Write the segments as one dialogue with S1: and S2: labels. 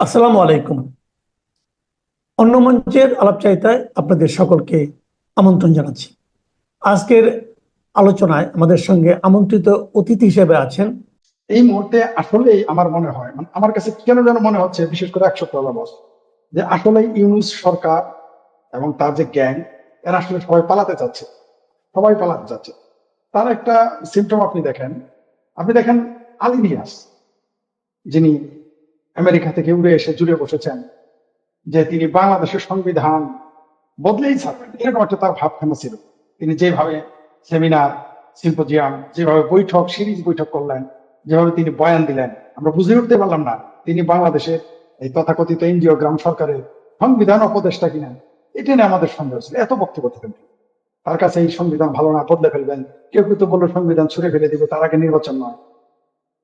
S1: আসসালামু আলাইকুম। অন্য মঞ্চের আলাপচারিতায় আপনাদের সকলকে আমন্ত্রণ জানাচ্ছি। আজকের আলোচনায় আমাদের সঙ্গে আমন্ত্রিত অতিথি হিসেবে আছেন।
S2: এই মুহূর্তে আসলেই আমার মনে হয় মানে আমার কাছে কেন যেন মনে হচ্ছে, বিশেষ করে একশো বস, যে আসলে ইউনুস সরকার এবং তার যে গ্যাং, এরা আসলে সবাই পালাতে চাচ্ছে, সবাই পালাতে চাচ্ছে। তার একটা সিমটম আপনি দেখেন। আপনি দেখেন আলিনিয়াস যিনি আমেরিকা থেকে উড়ে এসে জুড়ে বসেছেন, যে তিনি বাংলাদেশের সংবিধান বদলেই ছাড়বেন। এরকম একটা তার ভাবখানা ছিল। তিনি যেভাবে সেমিনার, সিম্পোজিয়াম, যেভাবে বৈঠক, সিরিজ বৈঠক করলেন, যেভাবে তিনি বয়ান দিলেন, আমরা বুঝে উঠতে পারলাম না। তিনি বাংলাদেশের এই তথাকথিত এনজিও গ্রাম সরকারের সংবিধান উপদেষ্টা কিনা, এটা নিয়ে আমাদের সন্দেহ ছিল। এত বক্তব্য তিনি। তার কাছে এই সংবিধান ভালো না, বদলে ফেলবেন। কেউ কেউ তো বলল, সংবিধান ছুড়ে ফেলে দিবে, তার আগে নির্বাচন নয়।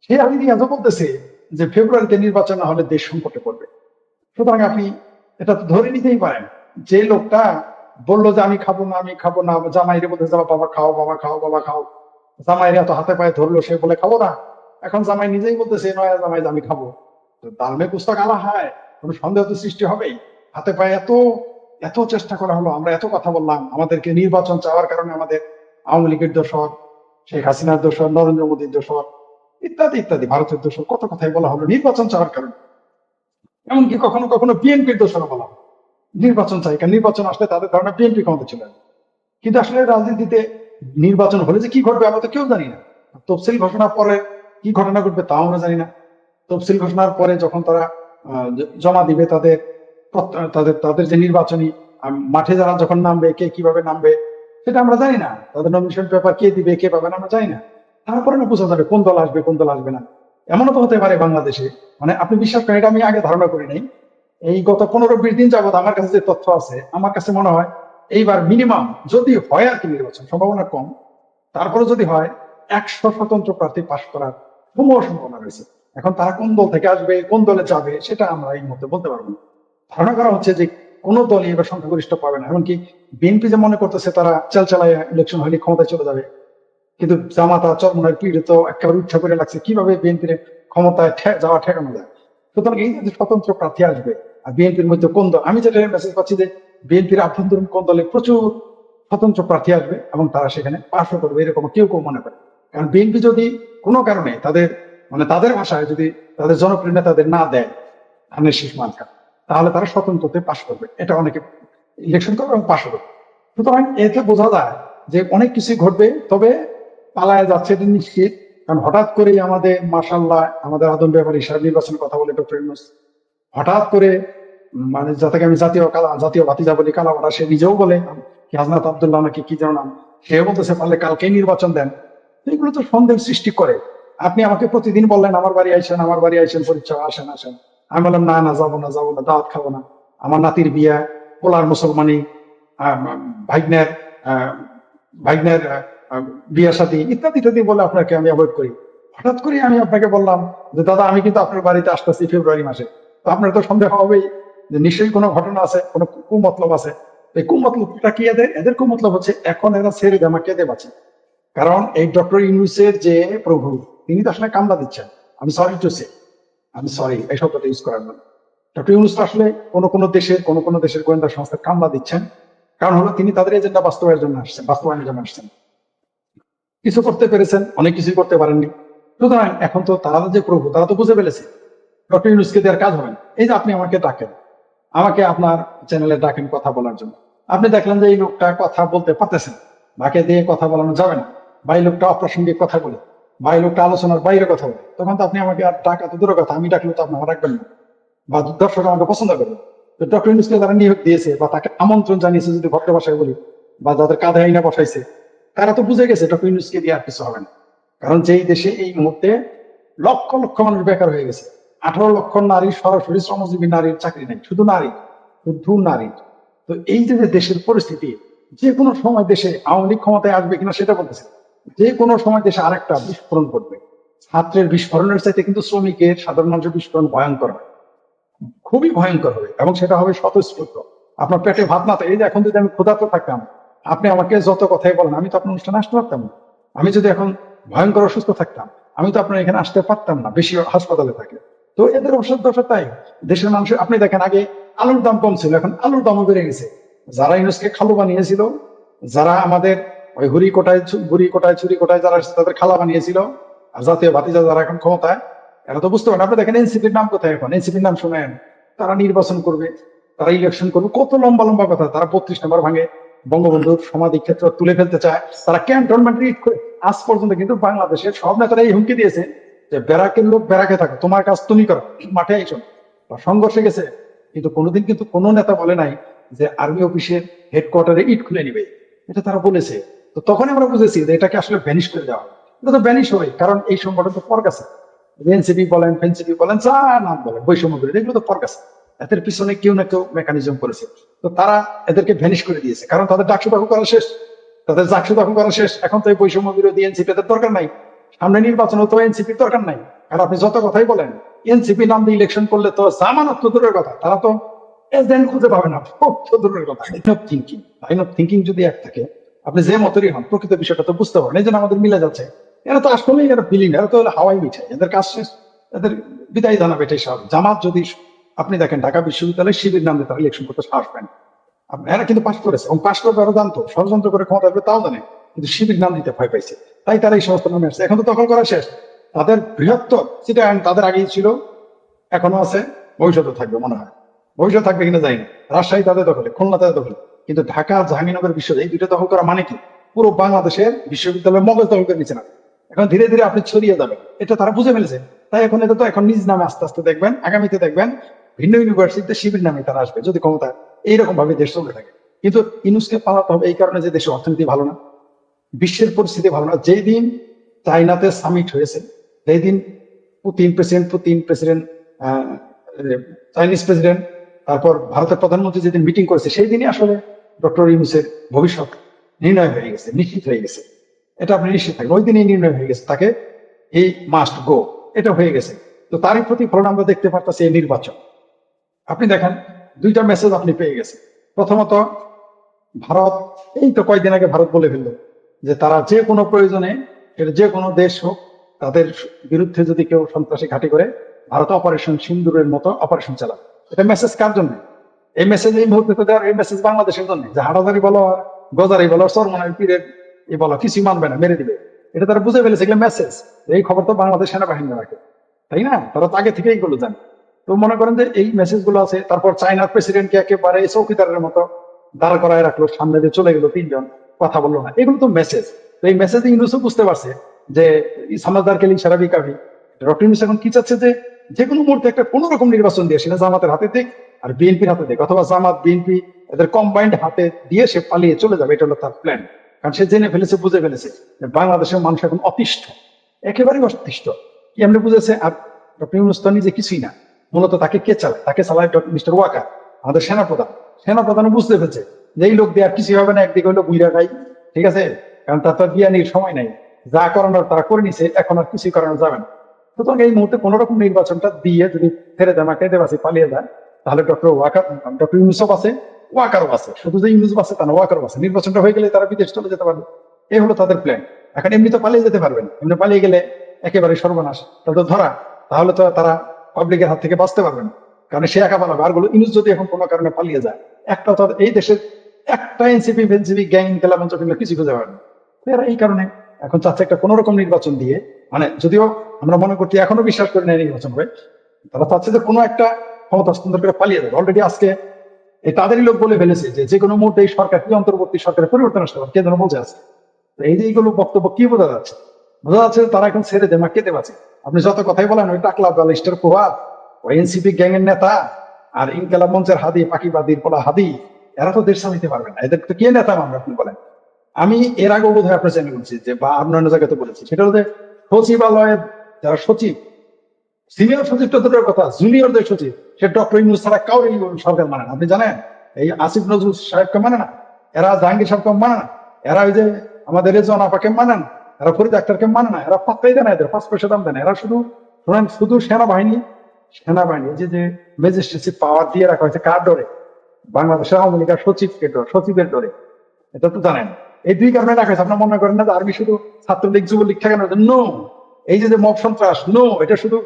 S2: সে আমি নিয়ে বলতেছে যে ফেব্রুয়ারিতে নির্বাচন না হলে দেশ সংকটে পড়বে। সুতরাং আপনি এটা তো ধরে নিতেই পারেন, যে লোকটা বলল যে আমি খাব না, আমি খাব না, জামাইরে বলতে যাব বাবা খাও বাবা খাও বাবা খাও। জামাইরে এত হাতে পায়ে ধরলো, সে বলে, খাব না। এখন জামাই নিজেই বলতেছে নয় জামাই আমি খাব। দালমে পুস্তক আলা হয়, কোনো সন্দেহ তো সৃষ্টি হবেই। হাতে পায়ে এত এত চেষ্টা করা হলো, আমরা এত কথা বললাম, আমাদেরকে নির্বাচন চাওয়ার কারণে আমাদের আওয়ামী লীগের দোষর, শেখ হাসিনার দোষর, নরেন্দ্র মোদীর দোষর ইত্যাদি ইত্যাদি। ভারতের দোষর কত কথাই বলা হলো নির্বাচন চাওয়ার কারণে। এমনকি কখনো কখনো বিএনপির দোষরও বলা হলো নির্বাচন চাই কারণ নির্বাচন আসলে তাদের ধারণা বিএনপি ক্ষমতা ছিল কিন্তু আসলে রাজনীতিতে নির্বাচন হলে যে কি ঘটবে আমরা তো কেউ জানি না। তফসিল ঘোষণার পরে কি ঘটনা ঘটবে তাও আমরা জানি না। তফসিল ঘোষণার পরে যখন তারা জমা দিবে তাদের তাদের তাদের যে নির্বাচনী মাঠে যারা যখন নামবে, কে কীভাবে নামবে, সেটা আমরা জানি না। তাদের নমিনেশন পেপার কে দিবে, কে পাবে না, আমরা জানি না। তারপরে না বোঝা যাবে কোন দল আসবে, কোন দল আসবে না। এমনও তো হতে পারে বাংলাদেশে। মানে আপনি বিশ্বাস করেন, এটা আমি আগে ধারণা করি নাই। এই গত পনেরো বিশ দিন যাবত আমার কাছে যে তথ্য আছে, আমার কাছে মনে হয় এইবার মিনিমাম যদি হয় আর কি নির্বাচন, সম্ভাবনা কম। তারপরে যদি হয়, একশো স্বতন্ত্র প্রার্থী পাশ করার সমূহ সম্ভাবনা রয়েছে। এখন তারা কোন দল থেকে আসবে, কোন দলে যাবে, সেটা আমরা এই মুহূর্তে বলতে পারব না। ধারণা করা হচ্ছে যে কোন দলই এবার সংখ্যাগরিষ্ঠ পাবে না। এমনকি বিএনপি যে মনে করতেছে, তারা চাল চালায় ইলেকশন হলে ক্ষমতায় চলে যাবে। কিন্তু জামাতা চরমনের পিড়ে তো একেবারে উচ্চ করে লাগছে। কীভাবে বিএনপির ক্ষমতায় যাওয়া ঠেকানো যায়? সুতরাং এই যে স্বতন্ত্র প্রার্থী আসবে, আর বিএনপির মধ্যে কোন দল? আমি যেটা মেসেজ পাচ্ছি যে বিএনপির আভ্যন্তরীণ কোন দলে প্রচুর স্বতন্ত্র প্রার্থী আসবে এবং তারা সেখানে পাশও করবে, এরকম কেউ কেউ মনে করে। কারণ বিএনপি যদি কোনো কারণে তাদের মানে তাদের ভাষায় যদি তাদের জনপ্রিয় নেতাদের না দেয় ধানের শীষ মার্কা তাহলে তারা স্বতন্ত্রতে পাশ করবে। এটা অনেকে ইলেকশন করবে এবং পাশ করবে। সুতরাং এতে বোঝা যায় যে অনেক কিছুই ঘটবে, তবে পালায় যাচ্ছে এটা নিশ্চিত। কারণ হঠাৎ করেই আমাদের মাসাল্লাহ আমাদের আদম ব্যাপারী সাহেব নির্বাচনের কথা বলে ডক্টর ইউনুস। হঠাৎ করে মানে যাতে আমি জাতীয় কালা জাতীয় ভাতিজা বলি কালামারা সে নিজেও বলে হাজনাত আবদুল্লাহ নাকি কি যেন নাম সে বলতেছে পারলে কালকেই নির্বাচন দেন। এগুলো তো সন্দেহ সৃষ্টি করে। আপনি আমাকে প্রতিদিন বললেন আমার বাড়ি আইসেন আমার বাড়ি আইসেন পরীক্ষা আসেন আসেন। আমি বললাম না না যাব না যাব না দাওয়াত খাব না। আমার নাতির বিয়া পোলার মুসলমানি আহ, ভাগ্নের বিয়া সাথী ইত্যাদি ইত্যাদি বলে আপনাকে আমি অ্যাভয়েড করি। হঠাৎ করে আমি আপনাকে বললাম যে, দাদা, আমি কিন্তু আপনার বাড়িতে আসতেছি ফেব্রুয়ারি মাসে। তো আপনার তো সন্দেহ হবেই যে, নিশ্চয়ই কোনো ঘটনা আছে, কোনো কুমতলব আছে। এই কুমতলবটা কি এদের? এদের কুমতলব হচ্ছে, এখন এরা ছেড়ে আমাকে দেব আছে কারণ এই ডক্টর ইউনুসের যে প্রভু, তিনি তো আসলে কামলা দিচ্ছেন। আমি সরি টু সে আমি সরি এই শব্দটা ইউজ করার জন্য। ডক্টর ইউনুস আসলে কোনো কোনো দেশের, কোনো কোনো দেশের গোয়েন্দা সংস্থার কামলা দিচ্ছেন। কারণ হলো, তিনি তাদের এজেন্ডা বাস্তবায়নের জন্য আসছেন, বাস্তবায়নের জন্য আসছেন। কিছু করতে পেরেছেন, অনেক কিছুই করতে পারেননি। সুতরাং এখন তো তারা যে প্রভু, তারা তো বুঝে ফেলেছে। ডক্টর ইউনুসকে দেওয়ার কাজ হবে না। এই যে আপনি আমাকে ডাকেন, আমাকে আপনার চ্যানেলে ডাকেন কথা বলার জন্য। আপনি দেখলেন যে এই লোকটা কথা বলতে পারতেছেন বাকে দিয়ে কথা বলানো যাবে না। বা এই লোকটা অপ্রাসঙ্গিক কথা বলে। বা এই লোকটা আলোচনার বাইরে কথা বলে। তখন তো আপনি আমাকে আর ডাকা তো দূরের কথা। আমি ডাকলে তো আপনি আমার রাখবেন না। বা দর্শক আমাকে পছন্দ করবে তো ডক্টর ইউনুসকে তারা নিয়োগ দিয়েছে বা তাকে আমন্ত্রণ জানিয়েছে যদি ভদ্র ভাষায় বলি, বা যাদের কাঁধে আইনা বসাইছে তারা তো বুঝে গেছে ডক্টর ইউনুসকে দিয়ে আর কিছু হবে না। কারণ যেই দেশে এই মুহূর্তে লক্ষ লক্ষ মানুষ বেকার হয়ে গেছে। আঠারো লক্ষ নারী সরাসরি শ্রমজীবী নারীর চাকরি নেই, শুধু নারী শুধু নারী। তো এই যে দেশের পরিস্থিতি, যে কোনো সময় দেশে আওয়ামী লীগ ক্ষমতায় আসবে কিনা সেটা বলতেছে। যে কোনো সময় দেশে আরেকটা বিস্ফোরণ ঘটবে। ছাত্রের বিস্ফোরণের চাইতে কিন্তু শ্রমিকের সাধারণ মানুষের বিস্ফোরণ ভয়ঙ্কর হয়। খুবই ভয়ঙ্কর হবে এবং সেটা হবে স্বতঃস্ফূর্ত। আপনার পেটে ভাত না এই যে এখন যদি আমি ক্ষুধার্ত থাকতাম আপনি আমাকে যত কথাই বলেন, আমি তো আপনার অনুষ্ঠানে আসতে পারতাম না। আমি যদি এখন ভয়ঙ্কর অসুস্থ থাকতাম, আমি তো আপনার এখানে আসতে পারতাম না, বেশি হাসপাতালে থাকে। তো এদের অবশ্য দশা তাই। দেশের মানুষের, আপনি দেখেন আগে আলুর দাম কম ছিল, এখন আলুর দামও বেড়ে গেছে। যারা ইউনুসকে খালু বানিয়েছিল, যারা আমাদের ওই হুড়ি কোটায় হুড়ি কোটায় ছুরি কোটায় যারা তাদের খালা বানিয়েছিল, আর জাতীয় ভাতিজা যারা এখন ক্ষমতায়, এরা তো বুঝতে পারেন। আপনি দেখেন এনসিপির নাম কোথায় এখন? এনসিপির নাম শুনেন। তারা নির্বাচন করবে, তারা ইলেকশন করবে। কত লম্বা লম্বা কথা, তারা বত্রিশ নম্বর ভাঙে। বঙ্গবন্ধুর সমাধি ক্ষেত্র তুলে ফেলতে চায়, তারা ক্যান্টনমেন্ট রিট করে আজ পর্যন্ত কিন্তু বাংলাদেশের সব নেতারা এই হুমকি দিয়েছে যে ব্যারাকের লোক ব্যারাকে থাকো, তোমার কাজ তুমি করো, মাঠে আইসো। বা সংঘর্ষে গেছে, কিন্তু কোনোদিন কিন্তু কোনো নেতা বলে নাই যে আর্মি অফিসের হেডকোয়ার্টারে ইট খুলে নিবে। এটা তারা বলেছে। তো তখন আমরা বুঝেছি যে এটাকে আসলে ভ্যানিশ করে দেওয়া এটা তো ভ্যানিশ হয় কারণ এই সংগঠন তো পরগাছে এনসিপি বলেন ফেনসিপি বলেন, যা নাম বলেন, বৈষম্য বিরোধী, এগুলো তো পরগাছে এদের পিছনে কেউ না কেউ মেকানিজম করেছে। তো তারা এদেরকে ভ্যানিশ করে দিয়েছে। কারণ তাদের ডাকসু দাখু করা শেষ। তাদের ডাকসু দাখু করা শেষ। এখন তো এই বৈষম্য বিরোধী এনসিপি এদের দরকার নাই। সামনে নির্বাচন তো এনসিপির দরকার নাই। আর আপনি যত কথাই বলেন এনসিপি নাম দিয়ে ইলেকশন করলে তো জামানত তো দূরের কথা। তারা তো খুঁজে পাবে না। তো দূরের কথা। Line of thinking line of thinking যদি এক থাকে, আপনি যে মতেরই হন, প্রকৃত বিষয়টা তো বুঝতে পারেন এই জন্য আমাদের মিলে যাচ্ছে। এরা তো আসলেই এরা ফিলিং এরা তো হাওয়াই মিঠাই। এদের কাজ শেষ। এদের বিদায় জানাবে এটাই স্বাভাবিক। জামাত যদি আপনি দেখেন, ঢাকা বিশ্ববিদ্যালয়ে শিবির নাম দিয়ে তারা ইলেকশন করতে সাহস পায় না। এরা কিন্তু পাশ করেছে। এবং পাশ করবে আরও জানতো। ষড়যন্ত্র করে ক্ষমতা আসবে, তাও জানে। কিন্তু শিবির নাম দিতে ভয় পাইছে। তাই তারা এই সমস্ত নামে আসছে। এখন তো দখল করা শেষ। তাদের বৃহত্তর সেটা তাদের আগেই ছিল, এখনও আছে ভবিষ্যতে থাকবে মনে হয়। ভবিষ্যৎ থাকবে কিনা যাই না। রাজশাহী তাদের দখলে, খুলনা তাদের দখলে। কিন্তু ঢাকা জাহাঙ্গীরনগর বিশ্ব এই দুইটা দখল করা মানে কি? পুরো বাংলাদেশের বিশ্ববিদ্যালয়ের মগজ দখল করে নিচ্ছে না। এখন ধীরে ধীরে আপনি ছড়িয়ে যাবেন। এটা তারা বুঝে ফেলেছে। তাই এখন এটা তো এখন নিজ নামে আস্তে আস্তে দেখবেন, আগামীতে দেখবেন ভিন্ন ইউনিভার্সিটিতে শিবির নামে তারা আসবে, যদি ক্ষমতা এইরকম ভাবে দেশ চলতে থাকে। কিন্তু ইনুসকে পালাতে হবে এই কারণে যে দেশের অর্থনীতি ভালো না, বিশ্বের পরিস্থিতি ভালো না। যেই দিন চাইনাতে সামিট হয়েছে যেই দিন Putin president Putin president Chinese president তারপর ভারতের প্রধানমন্ত্রী যেদিন মিটিং করেছে সেই দিনই আসলে ডক্টর ইউনুসের ভবিষ্যৎ নির্ণয় হয়ে গেছে, নিশ্চিত হয়ে গেছে। এটা আপনি নিশ্চিত থাকেন ওই দিনই নির্ণয় হয়ে গেছে তাকে, এই মাস্ট গো এটা হয়ে গেছে। তো তারই প্রতিফলন আমরা দেখতে পারতেছি এই নির্বাচন। আপনি দেখেন, দুইটা মেসেজ আপনি পেয়ে গেছেন। প্রথমত, ভারত, এই তো কয়েকদিন আগে ভারত বলে ফেলল যে তারা যে কোনো প্রয়োজনে যে কোনো দেশ হোক, তাদের বিরুদ্ধে যদি কেউ সন্ত্রাসী ঘাঁটি করে, ভারত অপারেশন সিন্দুরের মতো অপারেশন চালাবে এটা মেসেজ কার জন্য? এই মেসেজ এই মুহূর্তে তো দেওয়ার, এই মেসেজ বাংলাদেশের জন্য। যে হাটাদারি বলো আর গজারি বলো, সরমনাই, পীরের এই বলো কিছু মানবে না, মেরে দিবে। এটা তারা বুঝে ফেলেছে, এগুলো মেসেজ এই খবর তো বাংলাদেশ সেনাবাহিনী রাখে তাই না? তারা তো আগে থেকেই এইগুলো জানে। তো মনে করেন যে এই মেসেজগুলো আছে, তারপর চায়নার প্রেসিডেন্টকে একেবারে চৌকিদারের মতো দাঁড় করায় রাখল, সামনে দিয়ে চলে গেলো তিনজন, কথা বলল না। এগুলো তো মেসেজ তো এই মেসেজ ইংলিশও বুঝতে পারছে যে সমাজদার কেলিং সারা বিকাবি ডক্টর ইউনুস এখন কি চাচ্ছে যে যে কোনো মুহূর্তে একটা কোন রকম নির্বাচন দিয়ে সেটা জামাতের হাতে দিক আর বিএনপির হাতে দিক, অথবা জামাত, বিএনপি এদের কম্বাইন্ড হাতে দিয়ে সে পালিয়ে চলে যাবে, এটা হলো তার প্ল্যান কারণ সে জেনে ফেলেছে, বুঝে ফেলেছে বাংলাদেশের মানুষ এখন অতিষ্ঠ, একেবারেই অতিষ্ঠ। এমনি বুঝেছে? আর ডক্টর ইউনুস তো নিজে কিছুই না। মূলত তাকে কে চালায়? তাকে চালায় মিস্টার ওয়াকার, আমাদের সেনাপ্রধান। সেনাপ্রধান বুঝতে পেরেছে যে এই লোক দিয়ে আর কিছুই হবে না, একদিকে হলো বুইরা খাই ঠিক আছে? কারণ তার তো বিয়ানির সময় নাই। যা করানোর তারা করে নিছে, এখন আর কিছুই করানো যাবে না। সুতরাং এই মুহূর্তে কোন রকম নির্বাচনটা দিয়ে যদি ফেরে দেয় মাকে দেবাসি পালিয়ে যায়, তাহলে ডক্টর ওয়াকার ডক্টর ইউনুসফ আছে ওয়াকারও আছে শুধু যে ইউনুস আছে তা না, ওয়াকারও আছে নির্বাচনটা হয়ে গেলে তারা বিদেশ চলে যেতে পারবে। এই হলো তাদের প্ল্যান এখন এমনি তো পালিয়ে যেতে পারবেন এমনি পালিয়ে গেলে একেবারে সর্বনাশ। তাহলে তো ধরা, তাহলে তো তারা পাবলিকের হাত থেকে বাঁচতে পারবে না। কারণ সে একা পালাবে। আরগুলো ইউনুস যদি এখন কোনো কারণে পালিয়ে যায়, একটা তো এই দেশের একটা এনসিপি ফেনসিপি গ্যাং খেলা মঞ্চ কিছু খুঁজে পাবে না। এরা এই কারণে এখন চাচ্ছে একটা কোন রকম নির্বাচন দিয়ে মানে যদিও আমরা মনে করছি এখনও বিশ্বাস করি না নির্বাচন হবে তারা চাচ্ছে যে কোনো একটা ক্ষমতা হস্তান্তর করে পালিয়ে যাবে। অলরেডি আজকে এই তাদেরই লোক বলে ফেলেছে যে যে কোনো মুহূর্তে এই সরকার কি অন্তর্বর্তী সরকারের পরিবর্তন আসতে পারে। কে যেন বলছে আছে এই যে এইগুলো বক্তব্য কি বোঝা যাচ্ছে? বোঝা যাচ্ছে তারা এখন ছেড়ে মা কেটে বাঁচে আপনি যত কথাই বলেন, ওই টাকলা ব্যালিস্টার প্রভাব ওই এনসিপি গ্যাং এর নেতা আর ইনকালাব মঞ্চের হাদি পাকিবাদির পোলা হাদি, এরা তো দেশ চালাইতে পারবে না। এদের তো কে নেতা মানবে আপনি বলেন? আমি এর আগেও বোধ হয় আপনার চ্যানেল বলছি যে, বা অন্যান্য জায়গাতে বলেছি। সেটা যে, সচিবালয়ের যারা সচিব সিনিয়র সচিব তো দূরের কথা জুনিয়রদের সচিব, সে ডক্টর ইউনুস ছাড়া কাউরে সরকার মানে না। আপনি জানেন, এই আসিফ নজরুল সাহেবকে মানে না, এরা জাহাঙ্গীর সাহেবকে মানে না, এরা ওই যে আমাদের রেজন আপাকে মানে না। এরা ফরিদ আক্তারকে মানে না, এরা পাত্তাই দেয় না এদের পাঁচ পয়সা দাম দেয় না। এরা শুধু শোনেন শুধু সেনাবাহিনী সেনাবাহিনী যে যে ম্যাজিস্ট্রেসি পাওয়ার দিয়ে রাখা হয়েছে কার ডরে? বাংলাদেশের আওয়ামী লীগের সচিবকে ডর, সচিবের ডরে। এটা তো জানেন। এই দুই কারণে রাখা হয়েছে। আপনার মনে করেন না যে আর্মি শুধু ছাত্রলীগ, যুবলীগ জন্য? নো এই যে মব সন্ত্রাস নো এটা শুধু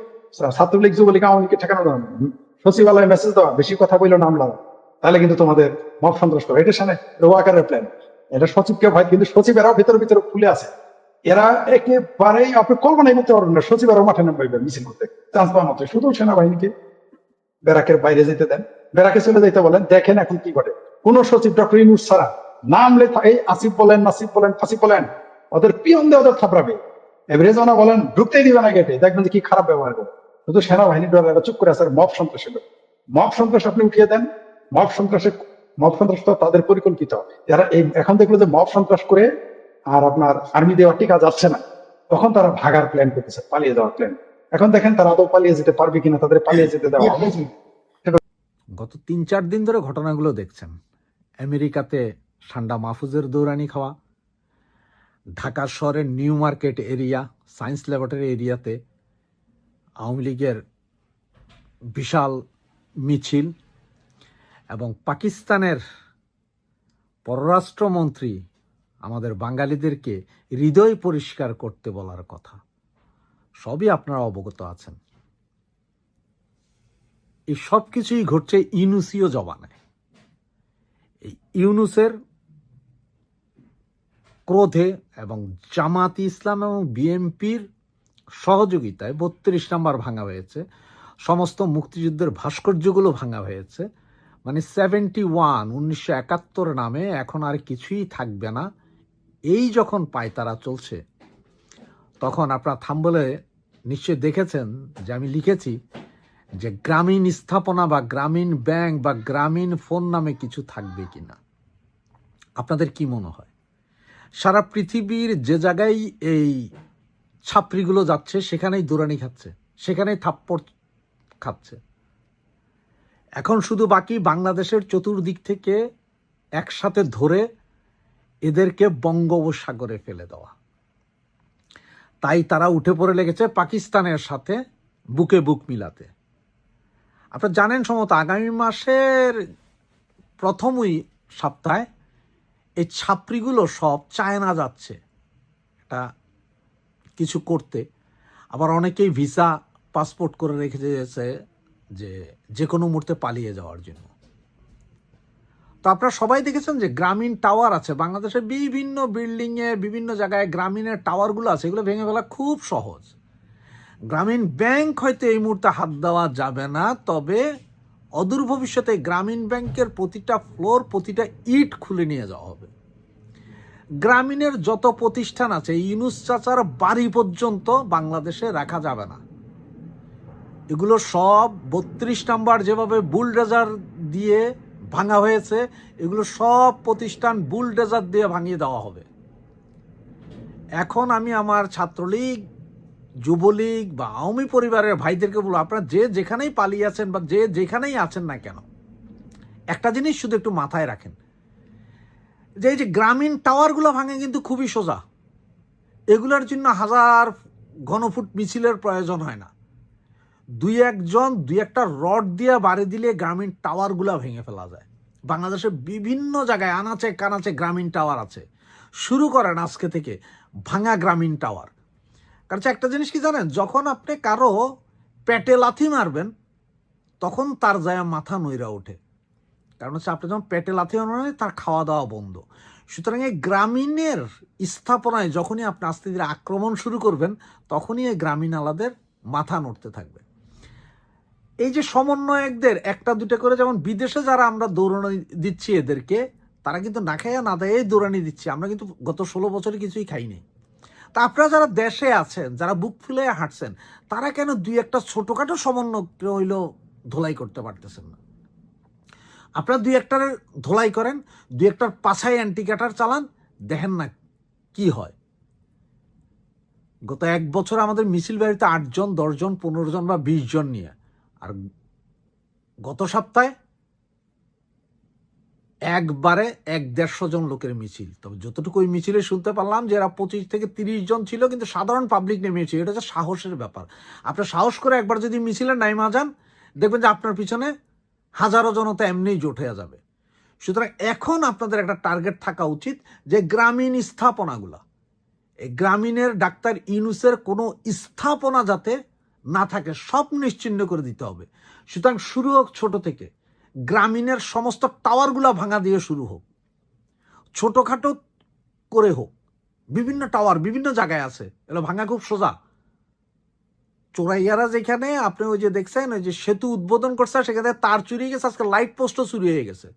S2: ছাত্রলীগ, যুবলীগ, আওয়ামী লীগকে ঠেকানো। সচিবালয়ে মেসেজ দেওয়া, বেশি কথা বলল নাম লাগা তাহলে কিন্তু তোমাদের মব সন্ত্রাস করে এটা সামনে ওয়াকারের প্ল্যান এটা সচিবকে ভয় কিন্তু সচিবেরাও ভিতরে ভিতরে খুলে আছে। এরা একেবারেই আপনি কল্পনাই করতে পারবেন না, সচিবেরাও মাঠে নামবে মিছিল করতে। চান্স পাওয়ার মতো শুধু সেনাবাহিনীকে ব্যারাকের বাইরে যেতে দেন। ব্যারাকে চলে যেতে বলেন, দেখেন এখন কি ঘটে। কোন সচিব ডক্টর ইনুস ছাড়া নামলে থা- এই আসিফ বলেন নাসিফ বলেন ফাসিফ বলেন, ওদের পিয়ন দিয়ে ওদের থাপড়াবে। এভারেজনা বলেন, ঢুকতেই দিবে না গেটে দেখবেন যে কি খারাপ ব্যবহার করে। শুধু সেনাবাহিনী ডরে এরা চুপ করে আছে মব সন্ত্রাসী লোক। মব সন্ত্রাস আপনি উঠিয়ে দেন, মব সন্ত্রাসে মব সন্ত্রাস তো তাদের পরিকল্পিত। যারা এই এখন দেখল যে মব সন্ত্রাস করে আর আপনার আর্মি দেওয়ার টিকা যাচ্ছে না। তখন তারা ভাগার প্ল্যান করতেছে, পালিয়ে যাওয়ার প্ল্যান এখন দেখেন তারা আদৌ পালিয়ে যেতে পারবে কিনা, তাদের পালিয়ে যেতে দেওয়া হবে।
S3: গত তিন চার দিন ধরে ঘটনাগুলো দেখছেন। আমেরিকাতে ঠান্ডা মাহফুজের দৌরানি খাওয়া, ঢাকা শহরের new market area, science laboratory এরিয়াতে আওয়ামী লীগের বিশাল মিছিল এবং পাকিস্তানের পররাষ্ট্রমন্ত্রী আমাদের বাঙালিদেরকে হৃদয় পরিষ্কার করতে বলার কথা। সবই আপনারা অবগত আছেন। এই সব কিছুই ঘটছে ইউনুসীয় জবানে। এই ইউনুসের ক্রোধে এবং জামাতি ইসলাম এবং বিএনপির সহযোগিতায় বত্রিশ নাম্বার ভাঙা হয়েছে। সমস্ত মুক্তিযুদ্ধের ভাস্কর্যগুলো ভাঙা হয়েছে। মানে সেভেন্টি ওয়ান উনিশশো একাত্তর নামে এখন আর কিছুই থাকবে না। এই যখন পায়তারা চলছে, তখন আপনার থাম্বলে নিশ্চয় দেখেছেন যে আমি লিখেছি যে গ্রামীণ স্থাপনা বা গ্রামীণ ব্যাংক বা গ্রামীণ ফোন নামে কিছু থাকবে কি না আপনাদের কি মনে হয়? সারা পৃথিবীর যে জায়গায় এই ছাত্রীগুলো যাচ্ছে, সেখানেই দৌড়ানি খাচ্ছে, সেখানেই থাপ্পড় খাচ্ছে। এখন শুধু বাকি বাংলাদেশের চতুর্দিক থেকে একসাথে ধরে এদেরকে বঙ্গোপসাগরে ফেলে দেওয়া। তাই তারা উঠে পড়ে লেগেছে পাকিস্তানের সাথে বুকে বুক মিলাতে। আপনারা জানেন সম্ভবত আগামী মাসের প্রথমই সপ্তাহে এই ছাত্রীগুলো সব চায়না যাচ্ছে এটা কিছু করতে। আবার অনেকেই ভিসা, পাসপোর্ট করে রেখে দিয়েছে যে যে কোনো মুহূর্তে পালিয়ে যাওয়ার জন্য। তো আপনারা সবাই দেখেছেন যে গ্রামীণ টাওয়ার আছে। বাংলাদেশের বিভিন্ন বিল্ডিংয়ে বিভিন্ন জায়গায় গ্রামীণের টাওয়ারগুলো আছে। এগুলো ভেঙে ফেলা খুব সহজ। গ্রামীণ ব্যাংক হয়তো এই মুহূর্তে হাত দেওয়া যাবে না, তবে অদূর ভবিষ্যতে গ্রামীণ ব্যাংকের প্রতিটা ফ্লোর প্রতিটা ইট খুলে নিয়ে যাওয়া হবে। গ্রামীণের যত প্রতিষ্ঠান আছে, ইউনুস চাচার বাড়ি পর্যন্ত বাংলাদেশে রাখা যাবে না। এগুলো সব বত্রিশ নাম্বার যেভাবে বুলডেজার দিয়ে ভাঙা হয়েছে, এগুলো সব প্রতিষ্ঠান বুলডেজার দিয়ে ভাঙিয়ে দেওয়া হবে। এখন আমি আমার ছাত্রলীগ, যুবলীগ বা আওয়ামী পরিবারের ভাইদেরকে বলব, আপনারা যে যেখানেই পালিয়ে আছেন বা যে যেখানেই আছেন না কেন, একটা জিনিস শুধু একটু মাথায় রাখেন। যে এই যে গ্রামীণ টাওয়ারগুলো ভাঙে কিন্তু খুবই সোজা। এগুলোর জন্য হাজার ঘনফুট মিছিলের প্রয়োজন হয় না। দুই একজন দুই একটা রড দিয়ে বাড়ি দিলে গ্রামীণ টাওয়ারগুলো ভেঙে ফেলা যায়। বাংলাদেশের বিভিন্ন জায়গায় আনাচে কানাচে গ্রামীণ টাওয়ার আছে। শুরু করেন আজকে থেকে ভাঙা গ্রামীণ টাওয়ার। কারণ একটা জিনিস কি জানেন? যখন আপনি কারও পেটে লাথি মারবেন, তখন তার যায় মাথা নইরা ওঠে। কারণ হচ্ছে আপনি যখন পেটে লাথি মারবেন, তার খাওয়া দাওয়া বন্ধ। সুতরাং এই গ্রামীণের স্থাপনায় যখনই আপনি আস্তে ধীরে আক্রমণ শুরু করবেন, তখনই এই গ্রামীণ আলাদের মাথা নড়তে থাকবে। এই যে সমন্বয়কদের একটা দুটো করে যেমন বিদেশে যারা আমরা দৌড়ানো দিচ্ছি এদেরকে, তারা কিন্তু না খাইয়া না দেয় দৌড়ানি দিচ্ছি। আমরা কিন্তু গত ষোলো বছরে কিছুই খাইনি তা আপনারা যারা দেশে আছেন, যারা বুক ফুলে হাঁটছেন, তারা কেন দুই একটা ছোটোখাটো সমন্বয় হইল ধোলাই করতে পারতেছেন না? আপনারা দুই একটার ধোলাই করেন, দুই একটার পাছায় অ্যান্টিক্যাটার চালান, দেখেন না কি হয়। গত এক বছর আমাদের মিছিল বাড়িতে আটজন, দশজন, পনেরো জন বা বিশ জন নিয়ে আর গত সপ্তাহে একবারে এক দেড়শো জন লোকের মিছিল। তবে যতটুকু ওই মিছিলে শুনতে পারলাম যে এরা পঁচিশ থেকে তিরিশ জন ছিল, কিন্তু সাধারণ পাবলিক নেমেছে এটা হচ্ছে সাহসের ব্যাপার। আপনার সাহস করে একবার যদি মিছিলে নাইমা যান দেখবেন যে আপনার পিছনে হাজারো জনতা এমনিই জোট হয়ে যাবে। সুতরাং এখন আপনাদের একটা টার্গেট থাকা উচিত যে গ্রামীণ স্থাপনাগুলা, এই গ্রামীণের ডাক্তার ইনুসের কোনো স্থাপনা যাতে না থাকে সব নিশ্চিন্ন করে দিতে হবে। সুতরাং শুরু হোক ছোট থেকে। গ্রামীণের সমস্ত টাওয়ারগুলো ভাঙা দিয়ে শুরু হোক। ছোটোখাটো করে হোক। বিভিন্ন টাওয়ার বিভিন্ন জায়গায় আছে। এগুলো ভাঙা খুব সোজা। চোরাইয়ারা যেখানে, আপনি ওই যে দেখছেন, ওই যে সেতু উদ্বোধন করছে, সেখানে তার চুরি গেছে, আজকে লাইট পোস্টও চুরি হয়ে গেছে।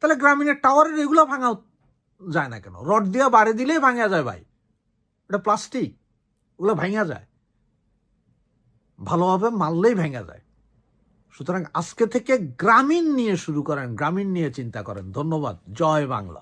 S3: তাহলে গ্রামীণের টাওয়ারের এগুলো ভাঙা যায় না কেন? রড দিয়ে বাড়ি দিলেই ভাঙা যায় ভাই। এটা প্লাস্টিক ওগুলো ভাঙা যায়। ভালোভাবে মারলেই ভেঙে যায়। সুতরাং আজকে থেকে গ্রামীণ নিয়ে শুরু করেন, গ্রামীণ নিয়ে চিন্তা করেন। ধন্যবাদ। জয় বাংলা।